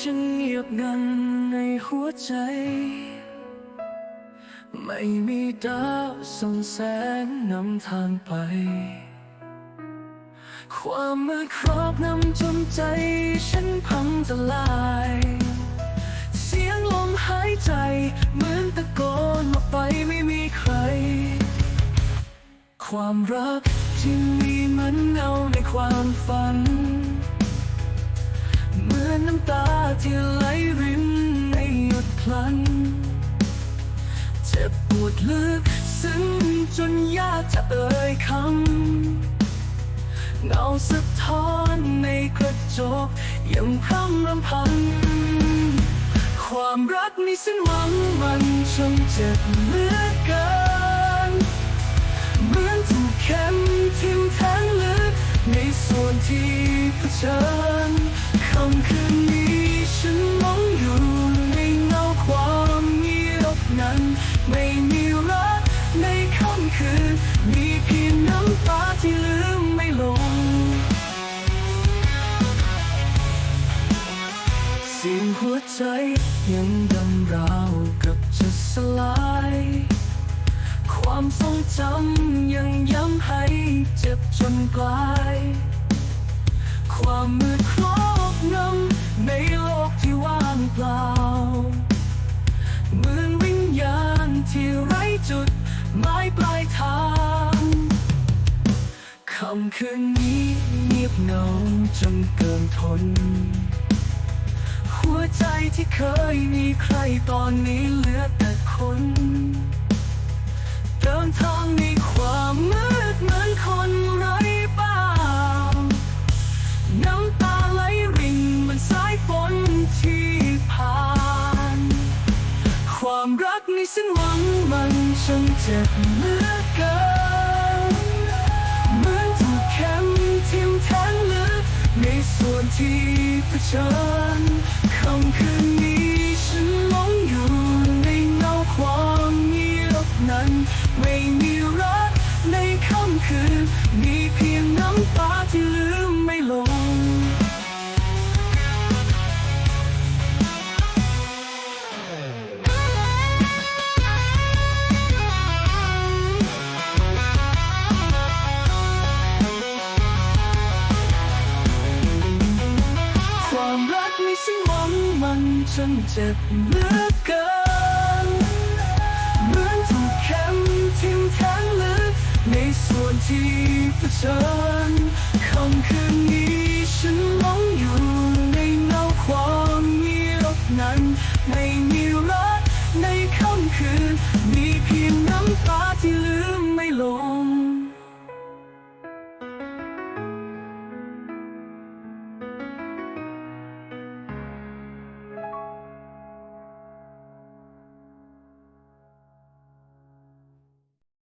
ฉันหยุดงานในหัวใจ ไม่มีดาวส่องแสงนำทางไป ความมืดครอบนำจนใจฉันพังทลาย เสียงลมหายใจเหมือนตะโกนออกไปไม่มีใคร ความรักที่มีเหมันเงาในความฝัน ที่ไหลรินไม่หยุดพลัน เจ็บปวดลึกซึ้งจนยากจะเอ่ยคำเงาสะท้อนในกระจกยังพร่ำรำพัน ความรักนี้สิ้นหวังมันช่างเจ็บเหลือเกินเหมือนถูกเข็มทิ่มแทงลึกในส่วนที่เผชิญ มีเพียงน้ำตาที่ลืมไม่ลง เสียงหัวใจยังดังราวกับจะสลาย ความทรงจำยังย้ำให้เจ็บจนกลาย ความมืดครอบงำในโลกที่ว่างเปล่าเหมือนวิญญาณที่ไร้จุดหมายปลายทางำคืนนี้เงียบเหงาจนเกินทน หัวใจที่เคยมีใครตอนนี้เหลือแต่คน เดินทางในความมืดเหมือนคนไร้บ้านน้ำตาไหลรินเหมันสายฝนที่ผ่าน ความรักในสิ้นหวังมันช่างเจ็บเหลือเกิน ที่เผชิญค่ำคืนนี้ฉันหลงอยู่ในเงาความเงียบนั้น ไม่มีรักในค่ำคืน มีเพียงน้ำตาที่ลืมไม่ลง มันเจ็บเหลือเกินเหมือนถูกเข็มทิ่มแทงลึกในส่วนที่เผชิญค่ำคืนนี้ฉันหลงอยู่ในเงาความเงียบนั้น ไม่มีรักในค่ำคืน มีเพียงน้ำตาที่ลืมไม่ลง